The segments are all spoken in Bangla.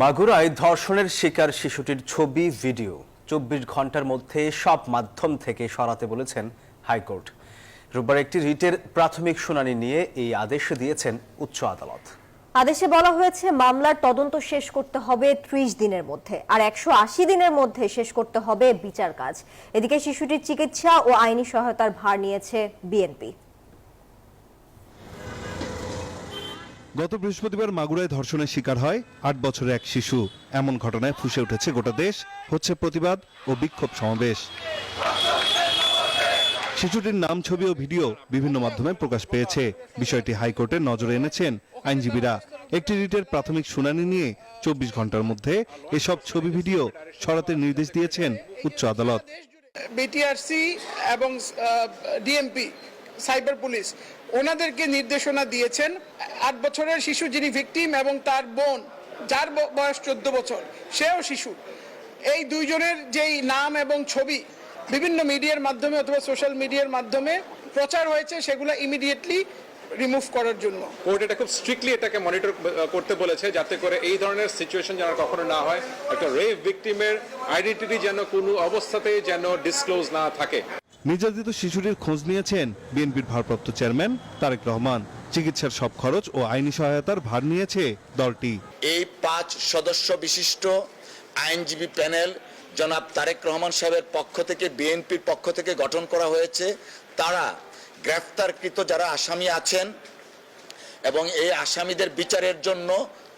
মাগুরায় ধর্ষণের শিকার শিশুটির ছবি, ভিডিও। চব্বিশ ঘণ্টার মধ্যে সব মাধ্যম থেকে সরাতে বলেছেন হাইকোর্ট। রোববার একটি রিটের প্রাথমিক শুনানি নিয়ে এই আদেশ দিয়েছেন উচ্চ আদালত। আদেশে বলা হয়েছে, মামলার তদন্ত শেষ করতে হবে ত্রিশ দিনের মধ্যে আর একশো আশি দিনের মধ্যে শেষ করতে হবে বিচার কাজ। এদিকে শিশুটির চিকিৎসা ও আইনি সহায়তার ভার নিয়েছে বিএনপি। গত বৃহস্পতিবার মাগুরায় ধর্ষণের শিকার হয় আট বছরের এক শিশু। এমন ঘটনায় ফুসে উঠেছে গোটা দেশ, হচ্ছে প্রতিবাদ ও বিক্ষোভ সমাবেশ। শিশুটির নাম, ছবি ও ভিডিও বিভিন্ন মাধ্যমে প্রকাশ পেয়েছে। বিষয়টি হাইকোর্টের নজরে এনেছেন আইনজীবীরা। একটি রিটের প্রাথমিক শুনানি নিয়ে চব্বিশ ঘণ্টার মধ্যে এসব ছবি, ভিডিও সরাতে নির্দেশ দিয়েছেন উচ্চ আদালত। বিটিআরসি এবং ডিএমপি সাইবার পুলিশ, ওনাদেরকে নির্দেশনা দিয়েছেন আট বছরের শিশু যিনি ভিকটিম এবং তার বোন, যার বয়স চোদ্দ বছর, সেও শিশু। এই দুইজনের যেই নাম এবং ছবি বিভিন্ন মিডিয়ার মাধ্যমে অথবা সোশ্যাল মিডিয়ার মাধ্যমে প্রচার হয়েছে, সেগুলো ইমিডিয়েটলি রিমুভ করার জন্য। কোর্ট এটা খুব স্ট্রিক্টলি এটাকে মনিটর করতে বলেছে যাতে করে এই ধরনের সিচুয়েশন যেন কখনো না হয়, একটা রেপ ভিকটিমের আইডেন্টিটি যেন কোনো অবস্থাতেই যেন ডিসক্লোজ না থাকে। নির্যাতিত শিশুটির খোঁজ নিয়েছেন বিএনপির ভারপ্রাপ্ত চেয়ারম্যান তারেক রহমান। চিকিৎসার সব খরচ ও আইনি সহায়তার ভার নিয়েছে দলটি। এই পাঁচ সদস্য বিশিষ্ট আইনজীবী প্যানেল জনাব তারেক রহমান সাহেবের পক্ষ থেকে, বিএনপির পক্ষ থেকে গঠন করা হয়েছে। তারা গ্রেফতারকৃত যারা আসামি আছেন এবং এই আসামিদের বিচারের জন্য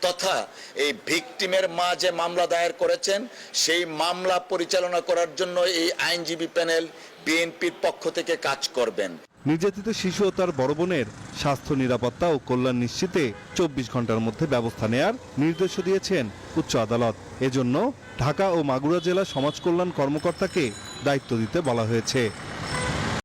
তথা এই ভিকটিমের মা যে মামলা দায়ের করেছেন, সেই মামলা পরিচালনা করার জন্য এই আইনজীবী প্যানেল বিএনপির পক্ষ থেকে কাজ করবেন। নির্যাতিত শিশু ও তার বড় বোনের স্বাস্থ্য, নিরাপত্তা ও কল্যাণ নিশ্চিতে চব্বিশ ঘণ্টার মধ্যে ব্যবস্থা নেয়ার নির্দেশও দিয়েছেন উচ্চ আদালত। এজন্য ঢাকা ও মাগুরা জেলা সমাজ কল্যাণ কর্মকর্তাকে দায়িত্ব দিতে বলা হয়েছে।